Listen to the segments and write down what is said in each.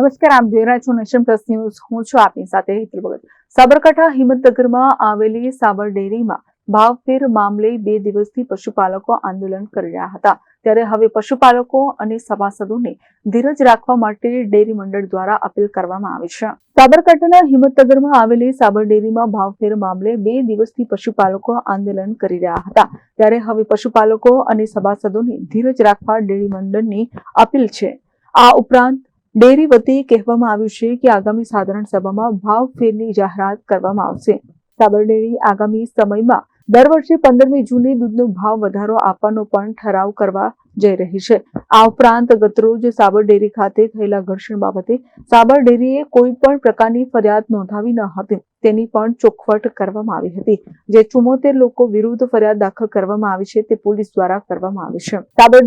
નમસ્કાર, આપ જોઈ રહ્યા છો નેશન પ્લસ ન્યૂઝ. હું છું આપની સાથે હેતલ ભગત. સાબરકાંઠા હિંમતનગરમાં આવેલી સાબર ડેરીમાં ભાવફેર મામલે બે દિવસથી પશુપાલકો આંદોલન કરી રહ્યા હતા. ત્યારે હવે પશુપાલકો અને સભાસદોને ધીરજ રાખવા માટે ડેરી મંડળ દ્વારા અપીલ કરવામાં આવી છે. સાબરકાંઠાના હિંમતનગરમાં આવેલી સાબર ડેરીમાં ભાવફેર મામલે બે દિવસથી પશુપાલકો આંદોલન કરી રહ્યા હતા. ત્યારે હવે પશુપાલકો અને સભાસદોને ધીરજ રાખવા ડેરી મંડળની અપીલ છે. આ ઉપરાંત ડેરી વતી કહેવામાં આવ્યું છે કે આગામી સાધારણ સભામાં ભાવ ફેરની જાહેરાત કરવામાં આવશે. સાબર ડેરી આગામી સમયમાં દર વર્ષે પંદરમી જૂને દૂધનો ભાવ વધારો આપવાનો પણ ઠરાવ કરવા જઈ રહી છે. આ ઉપરાંત ગતરોજ સાબર ડેરી ખાતે થયેલા ઘર્ષણ બાબતે સાબર ડેરીએ કોઈ પણ પ્રકારની ફરિયાદ નોંધાવી ન હતી. તેની પણ ચોખવટ કરવામાં આવી હતી. જે ચુમોતેર લોકો વિરુદ્ધ ફરિયાદ દાખલ કરવામાં આવી છે તે પોલીસ દ્વારા કરવામાં આવી છે. સાબર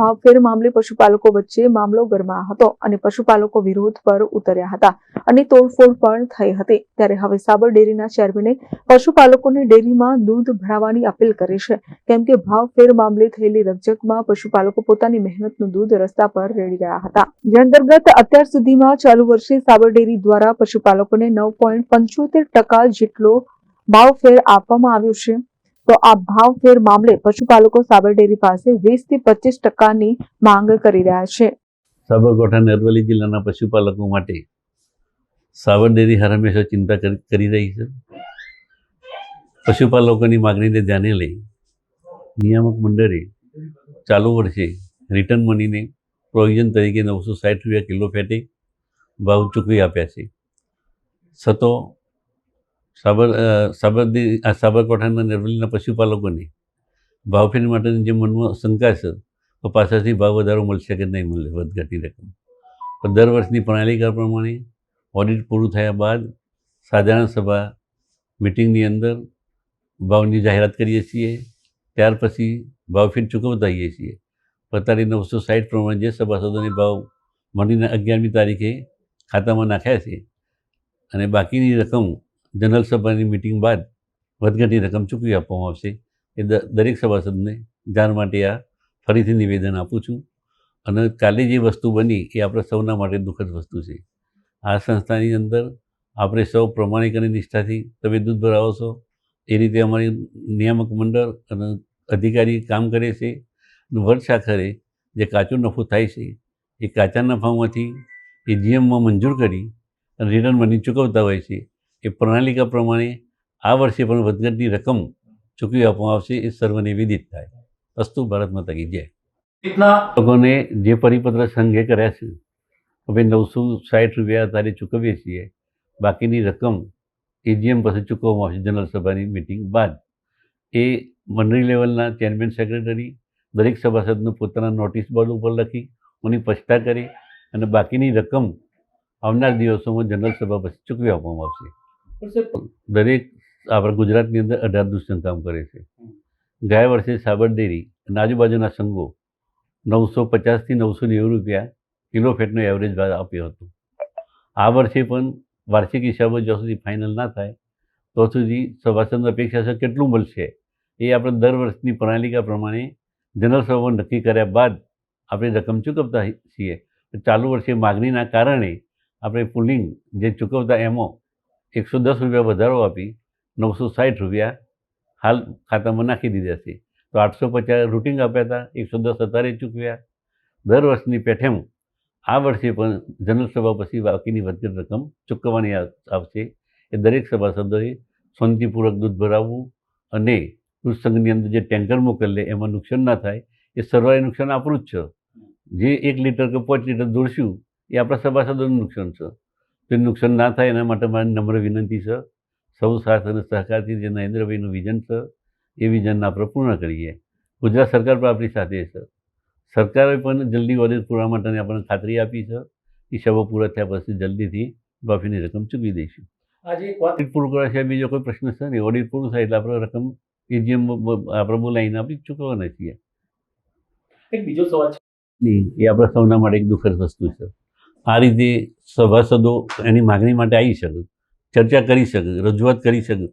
ભાવફેર મામલે પશુપાલકો વચ્ચે મામલો ગરમા હતો અને પશુપાલકો વિરોધ પર ઉતર્યા હતા અને તોડફોડ પણ થઈ હતી. ત્યારે હવે સાબર ચેરમેને પશુપાલકોને ડેરીમાં દૂધ ભરાવાની અપીલ કરી છે. કેમ કે ભાવફેર મામલે થયેલી રકઝકમાં પશુપાલકો પોતાની મહેનતનું દૂધ રસ્તા પર રેડી ગયા હતા. જે અંતર્ગત અત્યાર સુધીમાં ચાલુ વર્ષે સાબર ડેરી દ્વારા પશુપાલકોને નવ પોઈન્ટ પંચોતેર ટકા જેટલો ભાવફેર આપવામાં આવ્યો છે. તો આ ભાવફેર મામલે પશુપાલકો સાબર ડેરી પાસે વીસથી પચીસ ટકાની માંગ કરી રહ્યા છે. સાબરકાંઠા અને અરવલ્લી જિલ્લાના પશુપાલકો માટે સાબર ડેરી હર હંમેશા ચિંતા કરી રહી છે. પશુપાલકોની માગણીને ધ્યાને લઈ નિયામક મંડળે ચાલુ વર્ષે રિટર્ન મનીને પ્રોવિઝન તરીકે નવસો સાઠ રૂપિયા કિલો ફેટે ભાવ ચૂકવી આપ્યા છે. છતો સાબર સાબરદી, આ સાબરકાંઠાના અરવલ્લીના પશુપાલકોને ભાવફેર માટેની જે મનમાં શંકા છે, તો પાછળથી ભાવ વધારો મળશે કે નહીં મળે વધઘટની રકમ. પણ દર વર્ષની પ્રણાલિકા પ્રમાણે ઓડિટ પૂરું થયા બાદ સાધારણ સભા મિટિંગની અંદર ભાવની જાહેરાત કરીએ છીએ. ત્યાર પછી ભાવફેર ચૂકવતા આવીએ છીએ. અત્યારે નવસો સાઠ પ્રમાણે જે સભાસદોને ભાવ મળીને અગિયારમી તારીખે ખાતામાં નાખ્યા છે અને બાકીની રકમ જનરલ સભાની મિટિંગ બાદ વધઘટની રકમ ચૂકવી આપવામાં આવશે. એ દરેક સભાસદને જાણ માટે આ ફરીથી નિવેદન આપું છું. અને કાલે જે વસ્તુ બની એ આપણે સૌના માટે દુઃખદ વસ્તુ છે. આ સંસ્થાની અંદર આપણે સૌ પ્રમાણિક અને નિષ્ઠાથી તમે દૂધ ભરાવો છો. એ રીતે અમારી નિયામક મંડળ અને અધિકારી કામ કરે છે. અને વર્ષ જે કાચો નફો થાય છે, એ કાચા નફામાંથી એ જીએમમાં મંજૂર કરી અને રિટર્ન મની ચૂકવતા હોય છે. એ પ્રણાલિકા પ્રમાણે આ વર્ષે પણ વધઘટની રકમ ચૂકવી આપવામાં આવશે એ સર્વને વિદિત થાય. અસ્તુ ભારતમાં તકી જાય. લોકોને જે પરિપત્ર સંઘે કર્યા છે હવે નવસો સાઠ રૂપિયા તારે ચૂકવીએ છીએ. બાકીની રકમ એજીએમ પાસે ચૂકવવામાં આવશે જનરલ સભાની મિટિંગ બાદ. એ મંડળી લેવલના ચેરમેન સેક્રેટરી દરેક સભાસદનું પોતાના નોટિસ બોર્ડ ઉપર લખી એની પછતા કરી અને બાકીની રકમ આવનાર દિવસોમાં જનરલ સભા પછી ચૂકવી આપવામાં આવશે. દરેક આપણા ગુજરાતની અંદર અઢાર દૂષણ કામ કરે છે. ગયા વર્ષે સાબરડેરી અને આજુબાજુના સંઘો નવસો પચાસથી નવસો નેવું રૂપિયા કિલો ફેટનો એવરેજ ભાવ આપ્યો હતો. આ વર્ષે પણ વાર્ષિક હિસાબો જ્યાં સુધી ફાઇનલ ના થાય તો સુધી સભાસદની અપેક્ષા છે કેટલું મળશે એ આપણે દર વર્ષની પ્રણાલિકા પ્રમાણે જનરલ સભા નક્કી કર્યા બાદ આપણે રકમ ચૂકવતા છીએ. ચાલુ વર્ષે માગણીના કારણે આપણે પુલિંગ જે ચૂકવતા એમાં એકસો દસ રૂપિયા વધારો આપી, નવસો સાઠ રૂપિયા હાલ ખાતામાં નાખી દીધા છે. તો આઠસો પચાસ રૂટિંગ આપ્યા હતા, એકસો દસ અત્યારે ચૂકવ્યા દર વર્ષની પેઠેમ આ વર્ષે પણ જનરલ સભા પછી બાકીની વધતી રકમ ચૂકવવાની આવશે. એ દરેક સભાસદોએ શાંતિપૂર્વક દૂધ ભરાવવું અને દૂધ સંઘની અંદર જે ટેન્કર મોકલે એમાં નુકસાન ના થાય, એ સર્વાય નુકસાન આપણું જ છે. જે એક લીટર કે પાંચ લીટર દોડશું એ આપણા સભાસદોનું નુકસાન છે. તો નુકસાન ના થાય એના માટે મારી નમ્ર વિનંતી છે. સૌ સાથ અને સહકારથી જે નરેન્દ્રભાઈનું વિઝન છે એ વિઝનને આપણે પૂર્ણ કરીએ. ગુજરાત સરકાર પણ આપણી સાથે છે. સરકારે પણ જલ્દી ઓડિટ પૂરા માટેની આપણને ખાતરી આપી છે. હિસાબો પૂરા થયા પછી જલ્દીથી બાફીની રકમ ચૂકવી દઈશું. આજે ઓડિટ પૂરું કરવા સિવાય બીજો કોઈ પ્રશ્ન છે નહીં. ઓડિટ પૂરું થાય એટલે આપણે રકમ એજીએમ આપણે બોલાવીને આપી ચૂકવવાના છીએ. એક બીજો સવાલ છે. નહીં એ આપણા સૌના માટે એક દુઃખદ વસ્તુ છે. આ રીતે સભાસદો એની માગણી માટે આવી શકે, ચર્ચા કરી શકે, રજૂઆત કરી શકે.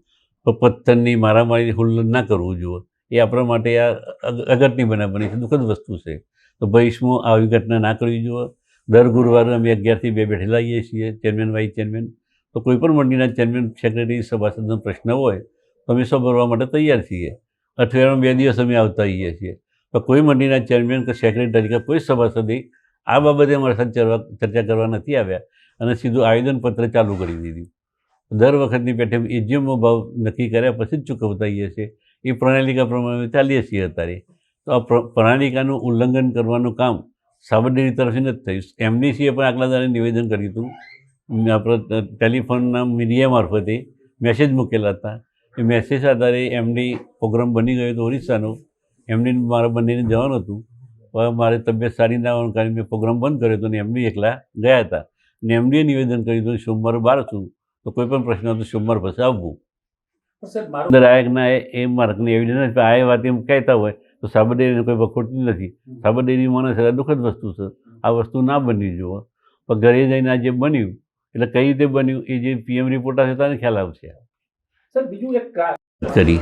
પણ પથ્થરની મારામારી હુલ્લન ના કરવું જોઈએ. એ આપણા માટે આ અગ- અગત્યની બનાવ બની છે, દુઃખદ વસ્તુ છે. તો ભવિષ્યમાં આવી ઘટના ના કરવી જોઈએ? દર ગુરુવારે અમે અગિયારથી બે બેઠેલા આવીએ છીએ, ચેરમેન, વાઇસ ચેરમેન. તો કોઈ પણ મંડળીના ચેરમેન, સેક્રેટરી, સભાસદનો પ્રશ્ન હોય, તો અમે સાંભળવા માટે તૈયાર છીએ. અઠવાડિયામાં બે દિવસ અમે આવતા આવીએ છીએ. તો કોઈ મંડળીના ચેરમેન કે સેક્રેટરી તરીકે કોઈ સભાસદે આ બાબતે અમારા સાથે ચર્ચા કરવા નથી આવ્યા અને સીધું આવેદનપત્ર ચાલુ કરી દીધું. દર વખતની પેઠે એજીએમનો ભાવ નક્કી કર્યા પછી જ ચૂકવતા હોઈએ છીએ. એ પ્રણાલિકા પ્રમાણે ચાલીએ છીએ અત્યારે. તો આ પ્રણાલિકાનું ઉલ્લંઘન કરવાનું કામ સાબરડેરી તરફથી નથી થયું. એમડીસીએ પણ આગલા દાડે નિવેદન કર્યું હતું. આપણે ટેલિફોનના મીડિયા મારફતે મેસેજ મૂકેલા હતા. એ મેસેજ આધારે એમડી પ્રોગ્રામ બની ગયો હતો ઓરિસ્સાનો. એમડી મારા બંનેને જવાનું હતું. પણ મારે તબિયત સારી ના હોવાનું કારણે મેં પ્રોગ્રામ બંધ કર્યો હતો અને એમડી એકલા ગયા હતા. ને એમડીએ નિવેદન કર્યું હતું સોમવારે બહાર છું. તો કોઈ પણ પ્રશ્ન હતો સોમવાર પછી આવવું પણ સાહેબ મારો અંદર આયક ના એ માર્કની એવિડન્સ આ એ વાત એમ કહેતા હોય તો સાબરડેરીને કોઈ વખોટતી નથી. સાબરડેરી માણસ દુઃખદ વસ્તુ છે. આ વસ્તુ ના બની જુઓ. પણ ઘરે જઈને આ જે બન્યું એટલે કઈ રીતે બન્યું એ જે પીએમ રિપોર્ટ આવશે તેને ખ્યાલ આવશે. સર બીજું એક કરી.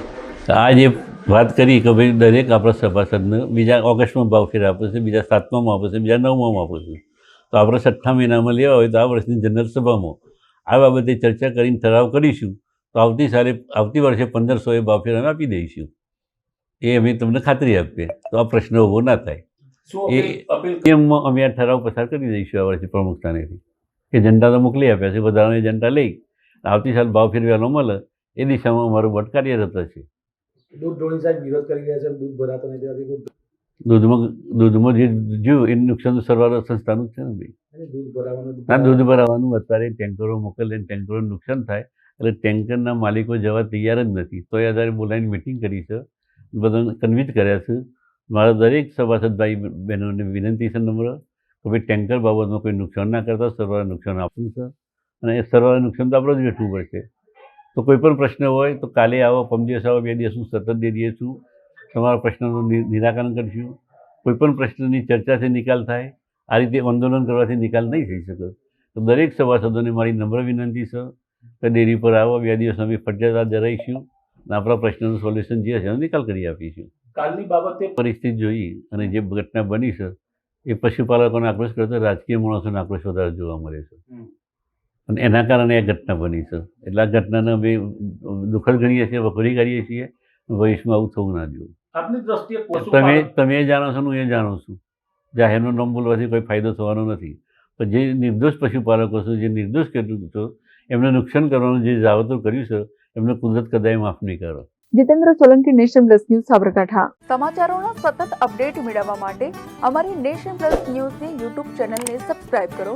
આ જે વાત કરી કે ભાઈ દરેક આપણા સભાસદને બીજા ઓગસ્ટમાં ભાવ ફેર આપે છે બીજા સાતમામાં આપે છે બીજા નવમાં આપે છે તો આપણે છઠ્ઠા મહિનામાં લેવા હોય તો આ વર્ષની જનરલ સભામાં આ બાબતે ચર્ચા કરીને ઠરાવ કરીશું. તો આવતી સાલે આવતી વર્ષે પંદરસો એ ભાવ ફેર અમે આપી દઈશું. એ અમે તમને ખાતરી આપીએ. તો આ પ્રશ્ન ઊભો ના થાય. એ- એમમાં અમે આ ઠરાવ પસાર કરી દઈશું આ વર્ષે પ્રમુખતાનેથી કે ઝંડા તો મોકલી આપ્યા છે વધારાની જનતા લઈ. આવતી સાલ ભાવ ફેરવેલો મળે. એ દિશામાં અમારું બટ કાર્યરત હશે. દૂધ ઢોળી સાહેબ વિરોધ કરી રહ્યા છે દૂધ ભરાતો નથી. ત્યાંથી દૂધમાં દૂધમાં જે જોયું એનું નુકસાન તો સરવાર સંસ્થાનું જ છે ને ભાઈ. દૂધ ભરાવાનું ના દૂધ ભરાવાનું અત્યારે ટેન્કરો મોકલે ટેન્કરોનું નુકસાન થાય એટલે ટેન્કરના માલિકો જવા તૈયાર જ નથી. તો એ આધારે બોલાવીને મિટિંગ કરી છે. બધાને કન્વિન્સ કર્યા છે. મારા દરેક સભાસદ ભાઈ બહેનોને વિનંતી છે નમ્ર કે ભાઈ ટેન્કર બાબતમાં કોઈ નુકસાન ના કરતા સરવાળે નુકસાન આપવું છે. અને એ સરવાળે નુકસાન તો આપણે જ વેઠવું પડશે. તો કોઈ પણ પ્રશ્ન હોય તો કાલે આવો પમ દિવસ આવો બે દિવસ હું સતત દે દઈએ છું. તમારા પ્રશ્નનું નિરાકરણ કરીશું. કોઈ પણ પ્રશ્નની ચર્ચાથી નિકાલ થાય. આ રીતે આંદોલન કરવાથી નિકાલ નહીં થઈ શકે. તો દરેક સભાસદોને મારી નમ્ર વિનંતી છે કે ડેરી પર આવો બે દિવસ અમે ફરજિયાત રહીશું અને આપણા પ્રશ્નનું સોલ્યુશન જે હશે એનો નિકાલ કરી આપીશું. કાલની બાબતે પરિસ્થિતિ જોઈ અને જે ઘટના બની છે એ પશુપાલકોને આક્રોશ કરતા રાજકીય માણસોને આક્રોશ વધારે જોવા મળે છે. અને એના કારણે આ ઘટના બની છે. એટલે આ ઘટનાને અમે દુઃખદ ગણીએ છીએ વખોડી કરીએ છીએ ભવિષ્યમાં આવું થવું ના જોઈએ. આપની દ્રષ્ટિએ તમે તમે એ જાણો છો ને હું એ જાણું છું. જાહેરનું નામ બોલવાથી કોઈ ફાયદો થવાનો નથી. પણ જે નિર્દોષ પશુપાલકો છે જે નિર્દોષ ખેડૂતો છે એમને નુકસાન કરવાનું જે જાવતર કર્યું છે એમને કુદરત કદાય માફ નહીં કરો. Jitendra Solanki Nation Plus News Sabarkantha. સમાચારોના સતત અપડેટ મેળવવા માટે અમારી નેશન પ્લસ ન્યૂઝની યુટ્યુબ ચેનલને સબસ્ક્રાઇબ કરો.